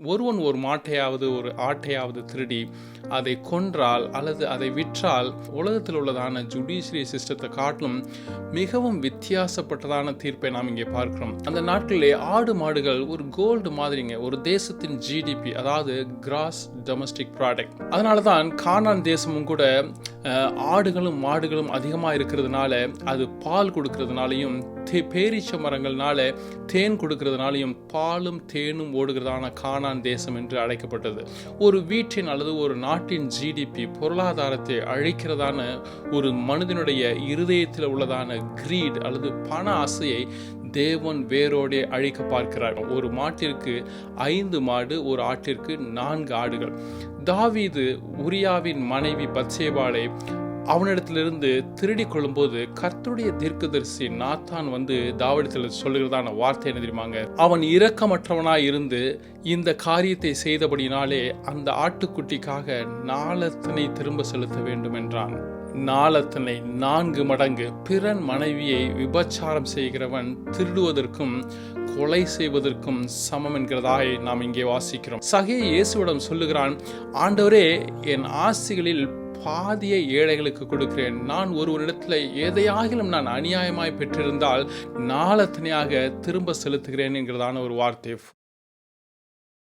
ஒருவன் ஒரு மாட்டையாவது ஒரு ஆட்டையாவது திருடி அதை கொன்றால் அல்லது அதை விற்றால் உலகத்தில் உள்ளதான ஜுடிஷியரி சிஸ்டத்தை காட்டிலும் மிகவும் வித்தியாசப்பட்டதான தீர்ப்பை நாம் இங்கே பார்க்கிறோம். அந்த நாட்களிலே ஆடு மாடுகள் ஒரு கோல்டு மாதிரிங்க ஒரு தேசத்தின் ஜிடிபி அதாவது கிராஸ் டொமஸ்டிக் ப்ராடக்ட் அதனால தான் கானான் தேசமும் கூட ஆடுகளும் மாடுகளும் அதிகமாக இருக்கிறதுனால அது பால் கொடுக்கறதுனாலையும் தே பேரீச்ச மரங்கள்னால தேன் கொடுக்கறதுனாலையும் பாலும் தேனும் ஓடுகிறதான கானான் தேசம் என்று அழைக்கப்பட்டது. ஒரு வீட்டின் அல்லது ஒரு நாட்டின் ஜிடிபி பொருளாதாரத்தை அழிக்கிறதான ஒரு மனிதனுடைய இருதயத்தில் உள்ளதான கிரீட் அல்லது பண ஆசையை தேவன் வேரோடே அழிக்க பார்க்கிறார். ஒரு மாட்டிற்கு ஐந்து மாடு ஒரு ஆட்டிற்கு நான்கு ஆடுகள். தாவீது உரியாவின் மனைவி பத்சேபாளை அவனிடத்திலிருந்து திருடி கொள்ளும்போது கர்த்தருடைய தீர்க்கதரிசி நாத்தான் வந்து தாவடத்தில் சொல்லுகிறதான வார்த்தை என்ன தெரியுமாங்க? அவன் இரக்கமற்றவனாய் இருந்து இந்த காரியத்தை செய்தபடினாலே அந்த ஆட்டுக்குட்டிக்காக நாளத்தனை திரும்ப செலுத்த வேண்டும் என்றான். நாளத்தனை நான்கு மடங்கு பிறன் மனைவியை விபச்சாரம் செய்கிறவன் திருடுவதற்கும் கொலை செய்வதற்கும் சமம் என்கிறதாய் நாம் இங்கே வாசிக்கிறோம். சகே இயேசுவிடம் சொல்லுகிறான் ஆண்டவரே என் ஆசிகளில் பாதியை ஏழைகளுக்கு கொடுக்கிறேன். நான் ஒருவரிடத்தில் எதையாகிலும் நான் அநியாயமாய் பெற்றிருந்தால் நாளத்தனையாக திரும்ப செலுத்துகிறேன் என்கிறதான ஒரு வார்த்தை.